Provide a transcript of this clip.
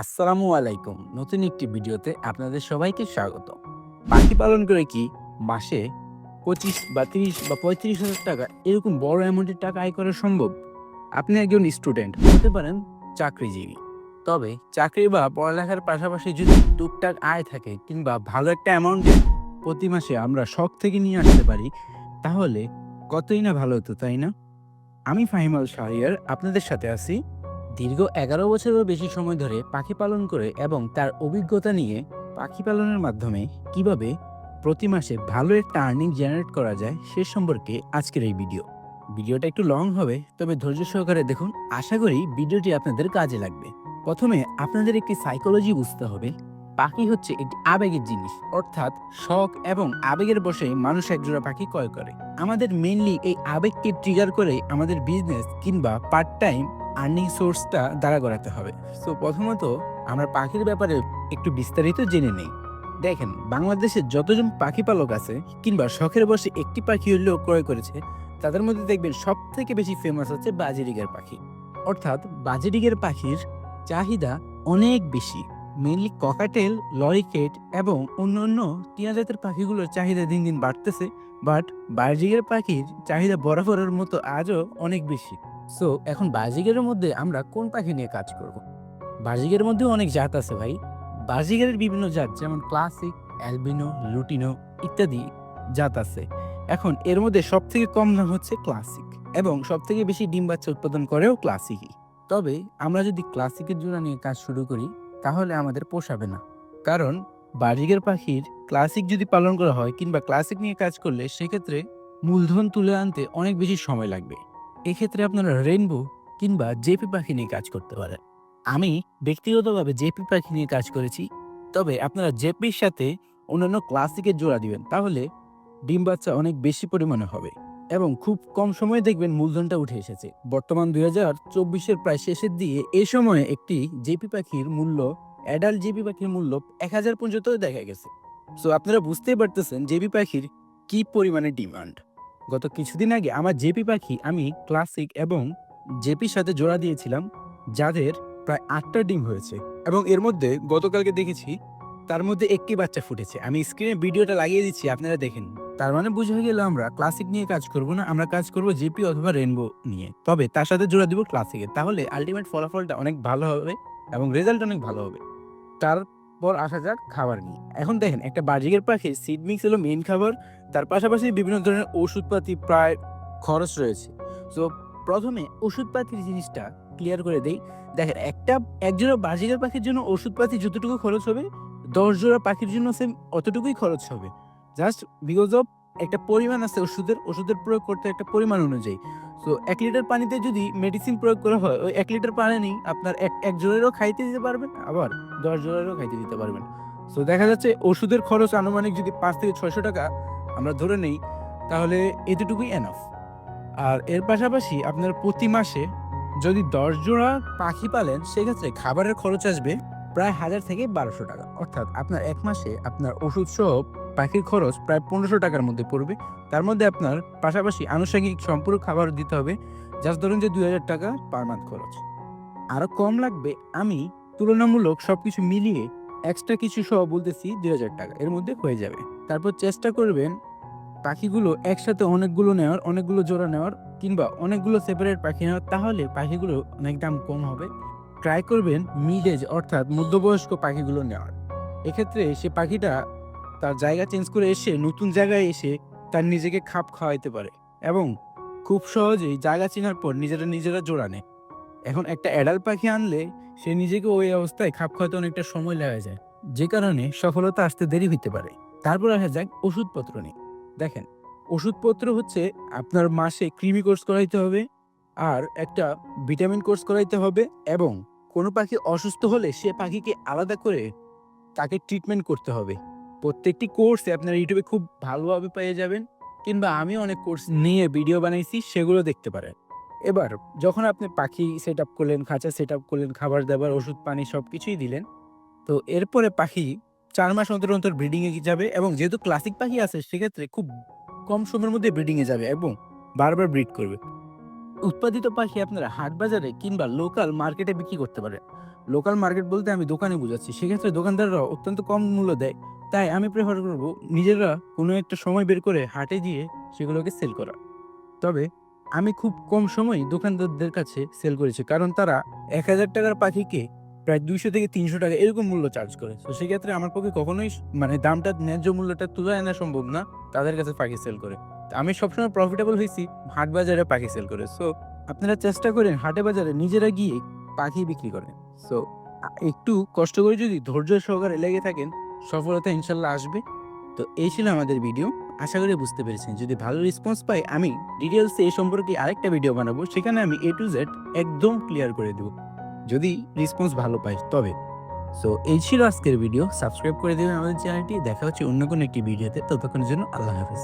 আসসালামু আলাইকুম। নতুন একটি ভিডিওতে আপনাদের সবাইকে স্বাগত। পাখি পালন করে কি মাসে পঁচিশ বা তিরিশ বা পঁয়ত্রিশ হাজার টাকা এরকম বড় অ্যামাউন্টের টাকা আয় করা সম্ভব? আপনি একজন স্টুডেন্ট হতে পারেন চাকরিজীবী। তবে চাকরি বা পড়ালেখার পাশাপাশি যদি টুকটাক আয় থাকে কিংবা ভালো একটা অ্যামাউন্টে প্রতি মাসে আমরা শখ থেকে নিয়ে আসতে পারি, তাহলে কতই না ভালো হতো, তাই না? আমি ফাহিমাল শাহরিয়ার আপনাদের সাথে আছি। দীর্ঘ এগারো বছরেরও বেশি সময় ধরে পাখি পালন করে এবং তার অভিজ্ঞতা নিয়ে পাখি পালনের মাধ্যমে কীভাবে প্রতি মাসে ভালো একটা আর্নিং জেনারেট করা যায় সে সম্পর্কে আজকের এই ভিডিও ভিডিওটা একটু লং হবে, তবে ধৈর্য সহকারে দেখুন, আশা করি ভিডিওটি আপনাদের কাজে লাগবে। প্রথমে আপনাদের একটি সাইকোলজি বুঝতে হবে। পাখি হচ্ছে একটি আবেগের জিনিস, অর্থাৎ শখ এবং আবেগের বসে মানুষ একজোড়া পাখি ক্রয় করে। আমাদের মেনলি এই আবেগকে ট্রিগার করে আমাদের বিজনেস কিংবা পার্ট টাইম আর্নিং সোর্সটা দাঁড়া করাতে হবে। সো প্রথমত আমরা পাখির ব্যাপারে একটু বিস্তারিত জেনে নেই। দেখেন, বাংলাদেশে যতজন পাখি পালক আছে কিংবা শখের বসে একটি পাখি হলেও ক্রয় করেছে, তাদের মধ্যে দেখবেন সব থেকে বেশি ফেমাস হচ্ছে বাজিরিগের পাখি। অর্থাৎ বাজিরিগের পাখির চাহিদা অনেক বেশি। মেনলি ককাটেল লরিকেট এবং অন্যান্য টিয়া জাতের পাখিগুলোর চাহিদা দিন দিন বাড়তেছে বাট বাজিগের পাখির চাহিদা বরাবরের মতো আজও অনেক বেশি। সো এখন বাজিগের মধ্যে আমরা কোন পাখি নিয়ে কাজ করব? বাজিগের মধ্যেও অনেক জাত আছে ভাই। বাজিগের বিভিন্ন জাত, যেমন ক্লাসিক, অ্যালবিনো, লুটিনো ইত্যাদি জাত আছে। এখন এর মধ্যে সব থেকে কম দাম হচ্ছে ক্লাসিক এবং সব থেকে বেশি ডিম বাচ্চা উৎপাদন করেও ক্লাসিকই। তবে আমরা যদি ক্লাসিকের জোড়া নিয়ে কাজ শুরু করি, তাহলে আমাদের পোষাবে না। কারণ বাজিগের পাখির ক্লাসিক যদি পালন করা হয় কিংবা ক্লাসিক নিয়ে কাজ করলে সেক্ষেত্রে মূলধন তুলে আনতে অনেক বেশি সময় লাগবে। এক্ষেত্রে আপনারা রেইনবো কিংবা জেপি পাখি নিয়ে কাজ করতে পারেন। আমি ব্যক্তিগতভাবে জেপি পাখি নিয়ে কাজ করেছি, তবে আপনারা জেপির সাথে অন্যান্য ক্লাসিকের জোড়া দিবেন, তাহলে ডিম বাচ্চা অনেক বেশি পরিমাণে হবে এবং খুব কম সময়ে দেখবেন মূলধনটা উঠে এসেছে। বর্তমান দুই হাজার চব্বিশের প্রায় শেষের দিকে এ সময়ে একটি জেপি পাখির মূল্য অ্যাডাল্ট জেপি পাখির মূল্য এক হাজার পর্যন্ত দেখা গেছে। সো আপনারা বুঝতেই পারতেছেন জেপি পাখির কি পরিমাণে ডিমান্ড গত কিছুদিন আগে আমার জেপি পাখি আমি ক্লাসিক এবং জেপির সাথে জোড়া দিয়েছিলাম, যাদের প্রায় আটটা ডিম হয়েছে। এবং এর মধ্যে গতকালকে দেখেছি, তার মধ্যে একটি বাচ্চা ফুটেছে। আমি স্ক্রিনে ভিডিওটা লাগিয়ে দিচ্ছি, আপনারা দেখেন। তার মানে বুঝে গেল আমরা ক্লাসিক নিয়ে কাজ করব না, আমরা কাজ করব জেপি অথবা রেনবো নিয়ে। তবে তার সাথে জোড়া দিব ক্লাসিকের। তাহলে আলটিমেট ফলাফলটা অনেক ভালো হবে এবং রেজাল্ট অনেক ভালো হবে। তারপর আসা যাক খাবার নিয়ে। এখন দেখেন, একটা বাজিকের পাখি সিড মিক্স হলো মেন খাবার। তার পাশাপাশি বিভিন্ন ধরনের ওষুধপাতি প্রায় খরচ রয়েছে। তো প্রথমে ওষুধপাতির জিনিসটা ক্লিয়ার করে দেই। দেখেন, একটা, একজোড়া বাজিকার পাখির জন্য ওষুধপাতি যতটুকু খরচ হবে দশ জোড়া পাখির জন্য সেম অতটুকুই খরচ হবে। জাস্ট বিকজ অফ একটা পরিমাণ আছে ওষুধের ওষুধের প্রয়োগ করতে একটা পরিমাণ অনুযায়ী। তো এক লিটার পানিতে যদি মেডিসিন প্রয়োগ করা হয়, ওই এক লিটার পানি আপনার এক এক জোরেরও খাইতে দিতে পারবেন, আবার দশ জোরেরও খাইতে দিতে পারবেন। সো দেখা যাচ্ছে ওষুধের খরচ আনুমানিক যদি পাঁচ থেকে ছয়শো টাকা আমরা ধরে নেই, তাহলে এতটুকুই এনাফ আর এর পাশাপাশি আপনার প্রতি মাসে যদি দশ জোড়া পাখি পালেন, সেক্ষেত্রে খাবারের খরচ আসবে প্রায় হাজার থেকে বারোশো টাকা। অর্থাৎ আপনার এক মাসে আপনার ওষুধ সহ পাখির খরচ প্রায় পনেরোশো টাকার মধ্যে পড়বে। তার মধ্যে আপনার পাশাপাশি আনুষঙ্গিক সম্পূর্ণ খাবার দিতে হবে জাস্ট ধরুন যে দুই হাজার টাকা পার মান্থ খরচ। আরও কম লাগবে, আমি তুলনামূলক সব কিছু মিলিয়ে এক্সট্রা কিছু সহ বলতেছি দুই হাজার টাকা, এর মধ্যে হয়ে যাবে। তারপর চেষ্টা করবেন পাখিগুলো একসাথে অনেকগুলো নেওয়ার, অনেকগুলো জোড়া নেওয়ার কিংবা অনেকগুলো সেপারেট পাখি নেওয়ার, তাহলে পাখিগুলো অনেক দাম কম হবে। ট্রাই করবেন মিড এজ অর্থাৎ মধ্যবয়স্ক পাখিগুলো নেওয়ার। এক্ষেত্রে সে পাখিটা তার জায়গা চেঞ্জ করে এসে নতুন জায়গায় এসে তার নিজেকে খাপ খাওয়াইতে পারে এবং খুব সহজেই জায়গা চেনার পর নিজেরা নিজেরা জোড়া নেয় এখন একটা অ্যাডাল পাখি আনলে সে নিজেকে ওই অবস্থায় খাপ খাওয়াতে অনেকটা সময় লাগা যায়, যে কারণে সফলতা আসতে দেরি হতে পারে। তারপর আসা যাক ওষুধপত্র নিয়ে। দেখেন, ওষুধপত্র হচ্ছে আপনার মাসে কৃমি কোর্স করাইতে হবে আর একটা ভিটামিন কোর্স করাইতে হবে এবং কোনো পাখি অসুস্থ হলে সে পাখিকে আলাদা করে তাকে ট্রিটমেন্ট করতে হবে। প্রত্যেকটি কোর্সে আপনারা ইউটিউবে খুব ভালোভাবে পেয়ে যাবেন, কিংবা আমি অনেক কোর্স নিয়ে ভিডিও বানাইছি, সেগুলো দেখতে পারেন। এবার, যখন আপনি পাখি সেট আপ করলেন, খাঁচা সেট আপ করলেন, খাবার দাবার, ওষুধ, পানি সব কিছুই দিলেন, তো এরপরে পাখি চার মাস অন্তর অন্তর ব্রিডিংয়ে যাবে এবং যেহেতু ক্লাসিক পাখি আছে, সেক্ষেত্রে খুব কম সময়ের মধ্যে ব্রিডিংয়ে যাবে এবং বারবার ব্রিড করবে। উৎপাদিত পাখি আপনারা হাট বাজারে কিংবা লোকাল মার্কেটে বিক্রি করতে পারেন। লোকাল মার্কেট বলতে আমি দোকানে বুঝাচ্ছি, সেক্ষেত্রে দোকানদাররা অত্যন্ত কম মূল্য দেয়। তাই আমি প্রেফার করব নিজেরা কোনো একটা সময় বের করে হাটে গিয়ে সেগুলোকে সেল করা। তবে আমি খুব কম সময় দোকানদারদের কাছে সেল করেছি, কারণ তারা এক হাজার টাকার পাখিকে প্রায় দুইশো থেকে তিনশো টাকা এরকম মূল্য চার্জ করে। তো সেক্ষেত্রে আমার পক্ষে কখনোই মানে দামটা ন্যায্য মূল্যটা তুলে আনা সম্ভব না তাদের কাছে পাখি সেল করে। আমি সবসময় প্রফিটেবল হয়েছি হাট বাজারে পাখি সেল করে। সো আপনারা চেষ্টা করেন হাটে বাজারে নিজেরা গিয়ে পাখি বিক্রি করেন। সো একটু কষ্ট করে যদি ধৈর্য সহকারে লেগে থাকেন, সফলতা ইনশাল্লাহ আসবে। তো এই ছিল আমাদের ভিডিও আশা করি বুঝতে পেরেছেন। যদি ভালো রেসপন্স পাই, আমি ডিটেলসে এই সম্পর্কে আরেকটা ভিডিও বানাবো। সেখানে আমি এ টু জেড একদম ক্লিয়ার করে দেবো। যদি রেসপন্স ভালো পাই, তবে। সো এই ছিল আজকের ভিডিও সাবস্ক্রাইব করে দেবেন আমাদের চ্যানেলটি দেখা হচ্ছে অন্য কোনো একটি ভিডিওতে ততক্ষণের জন্য আল্লাহ হাফেজ।